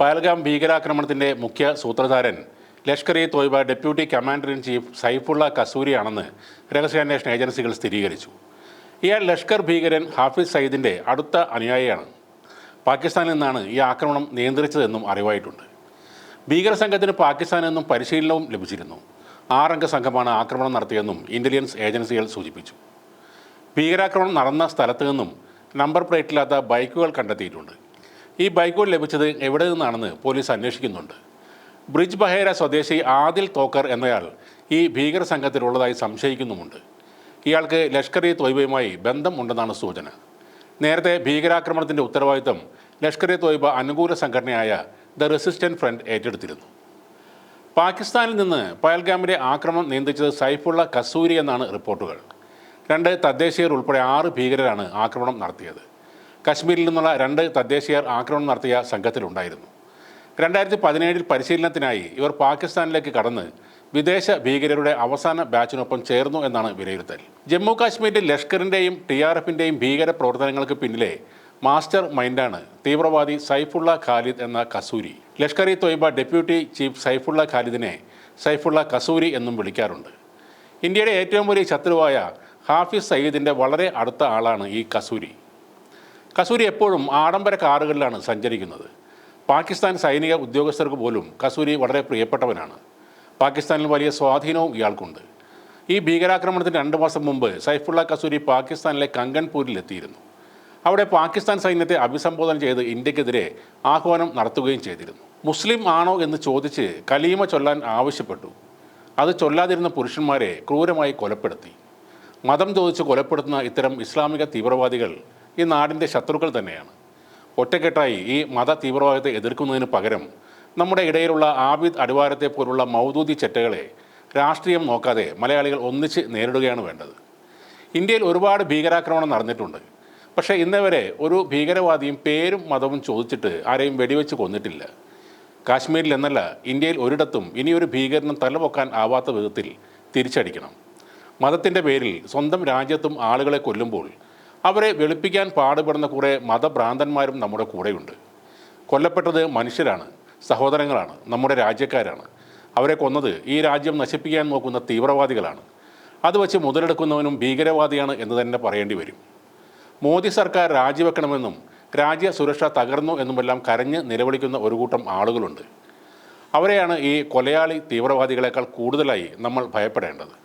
പഹൽഗാം ഭീകരാക്രമണത്തിന്റെ മുഖ്യ സൂത്രധാരൻ Lashkar e Taiba deputy commander in chief Saifullah കസൂരിയാണെന്ന് രഹസ്യാന്വേഷണ ഏജൻസികൾ സ്ഥിരീകരിച്ചു. ഇയാൾ ലഷ്കർ ഭീകരൻ ഹാഫിസ് സയ്യിദിന്റെ അടുത്ത അനുയായിയാണ്. പാകിസ്ഥാനിൽ നിന്നാണ് ഈ ആക്രമണം നിയന്ത്രിച്ചതെന്നും അറിവായിട്ടുണ്ട്. ഭീകര സംഘത്തിന് പാകിസ്ഥാനിൽ നിന്നും പരിശീലനവും ലഭിച്ചിരുന്നു. ആറംഗ സംഘമാണ് ആക്രമണം നടത്തിയെന്നും ഇന്റലിജൻസ് ഏജൻസികൾ സൂചിപ്പിച്ചു. ഭീകരാക്രമണം നടന്ന സ്ഥലത്ത് നിന്നും നമ്പർ പ്ലേറ്റില്ലാത്ത ബൈക്കുകൾ കണ്ടെത്തിയിട്ടുണ്ട്. ഈ ബൈക്കുകൾ ലഭിച്ചത് എവിടെ നിന്നാണെന്ന് പോലീസ് അന്വേഷിക്കുന്നുണ്ട്. ബ്രിഡ്ജ് ബഹേര സ്വദേശി ആദിൽ തോക്കർ എന്നയാൾ ഈ ഭീകര സംഘത്തിലുള്ളതായി സംശയിക്കുന്നുമുണ്ട്. ഇയാൾക്ക് ലഷ്കർ ഇ തോയ്ബയുമായി ബന്ധമുണ്ടെന്നാണ് സൂചന. നേരത്തെ ഭീകരാക്രമണത്തിന്റെ ഉത്തരവാദിത്തം ലഷ്കർ ഇ തൊയ്ബ അനുകൂല സംഘടനയായ ദ റെസിസ്റ്റന്റ് ഫ്രണ്ട് ഏറ്റെടുത്തിരുന്നു. പാകിസ്ഥാനിൽ നിന്ന് പയൽഗാമിലെ ആക്രമണം നിയന്ത്രിച്ചത് സൈഫുള്ള കസൂരി എന്നാണ് റിപ്പോർട്ടുകൾ. രണ്ട് തദ്ദേശീയർ ഉൾപ്പെടെ ആറ് ഭീകരരാണ് ആക്രമണം നടത്തിയത്. കശ്മീരിൽ നിന്നുള്ള രണ്ട് തദ്ദേശീയർ ആക്രമണം നടത്തിയ സംഘത്തിലുണ്ടായിരുന്നു. രണ്ടായിരത്തി പതിനേഴിൽ പരിശീലനത്തിനായി ഇവർ പാകിസ്ഥാനിലേക്ക് കടന്ന് വിദേശ ഭീകരരുടെ അവസാന ബാച്ചിനൊപ്പം ചേർന്നു എന്നാണ് വിലയിരുത്തൽ. ജമ്മു കാശ്മീരിൽ ലഷ്കറിന്റെയും ടി ആർ എഫിന്റെയും ഭീകര പ്രവർത്തനങ്ങൾക്ക് പിന്നിലെ മാസ്റ്റർ മൈൻഡാണ് തീവ്രവാദി സൈഫുള്ള ഖാലിദ് എന്ന കസൂരി. ലഷ്കർ ഇ തൊയ്ബ ഡെപ്യൂട്ടി ചീഫ് സൈഫുള്ള ഖാലിദിനെ സൈഫുള്ള കസൂരി എന്നും വിളിക്കാറുണ്ട്. ഇന്ത്യയുടെ ഏറ്റവും വലിയ ശത്രുവായ ഹാഫിസ് സയ്യിദിന്റെ വളരെ അടുത്ത ആളാണ് ഈ കസൂരി. കസൂരി എപ്പോഴും ആഡംബര കാറുകളിലാണ് സഞ്ചരിക്കുന്നത്. പാകിസ്ഥാൻ സൈനിക ഉദ്യോഗസ്ഥർക്ക് പോലും കസൂരി വളരെ പ്രിയപ്പെട്ടവനാണ്. പാകിസ്ഥാനിൽ വലിയ സ്വാധീനവും ഇയാൾക്കുണ്ട്. ഈ ഭീകരാക്രമണത്തിന് രണ്ട് മാസം മുമ്പ് സൈഫുള്ള കസൂരി പാകിസ്ഥാനിലെ കങ്കൻപൂരിലെത്തിയിരുന്നു അവിടെ പാകിസ്ഥാൻ സൈന്യത്തെ അഭിസംബോധന ചെയ്ത് ഇന്ത്യക്കെതിരെ ആഹ്വാനം നടത്തുകയും ചെയ്തിരുന്നു. മുസ്ലിം ആണോ എന്ന് ചോദിച്ച് കലീമ ചൊല്ലാൻ ആവശ്യപ്പെട്ടു. അത് ചൊല്ലാതിരുന്ന പുരുഷന്മാരെ ക്രൂരമായി കൊലപ്പെടുത്തി. മതം ചോദിച്ച് കൊലപ്പെടുത്തുന്ന ഇത്തരം ഇസ്ലാമിക തീവ്രവാദികൾ ഈ നാടിന്റെ ശത്രുക്കൾ തന്നെയാണ്. ഒറ്റക്കെട്ടായി ഈ മത തീവ്രവാദത്തെ എതിർക്കുന്നതിന് പകരം നമ്മുടെ ഇടയിലുള്ള ആബിദ് അടിവാരത്തെ പോലുള്ള മൗദൂദി ചെറ്റകളെ രാഷ്ട്രീയം നോക്കാതെ മലയാളികൾ ഒന്നിച്ച് നേരിടുകയാണ് വേണ്ടത്. ഇന്ത്യയിൽ ഒരുപാട് ഭീകരാക്രമണം നടന്നിട്ടുണ്ട്. പക്ഷേ ഇന്നവരെ ഒരു ഭീകരവാദിയും പേരും മതവും ചോദിച്ചിട്ട് ആരെയും വെടിവെച്ച് കൊന്നിട്ടില്ല. കാശ്മീരിൽ എന്നല്ല ഇന്ത്യയിൽ ഒരിടത്തും ഇനിയൊരു ഭീകരനും തലപൊക്കാൻ ആവാത്ത വിധത്തിൽ തിരിച്ചടിക്കണം. മതത്തിന്റെ പേരിൽ സ്വന്തം രാജ്യത്തും ആളുകളെ കൊല്ലുമ്പോൾ അവരെ വെളുപ്പിക്കാൻ പാടുപെടുന്ന കുറേ മതഭ്രാന്തന്മാരും നമ്മുടെ കൂടെയുണ്ട്. കൊല്ലപ്പെട്ടത് മനുഷ്യരാണ് സഹോദരങ്ങളാണ് നമ്മുടെ രാജ്യക്കാരാണ്. അവരെ കൊന്നത് ഈ രാജ്യം നശിപ്പിക്കാൻ നോക്കുന്ന തീവ്രവാദികളാണ്. അത് വച്ച് മുതലെടുക്കുന്നവനും ഭീകരവാദിയാണ് എന്ന് തന്നെ പറയേണ്ടി വരും. മോദി സർക്കാർ രാജിവെക്കണമെന്നും രാജ്യ സുരക്ഷ തകർന്നു എന്നുമെല്ലാം കരഞ്ഞ് നിലവിളിക്കുന്ന ഒരു കൂട്ടം ആളുകളുണ്ട്. അവരെയാണ് ഈ കൊലയാളി തീവ്രവാദികളെക്കാൾ കൂടുതലായി നമ്മൾ ഭയപ്പെടേണ്ടത്.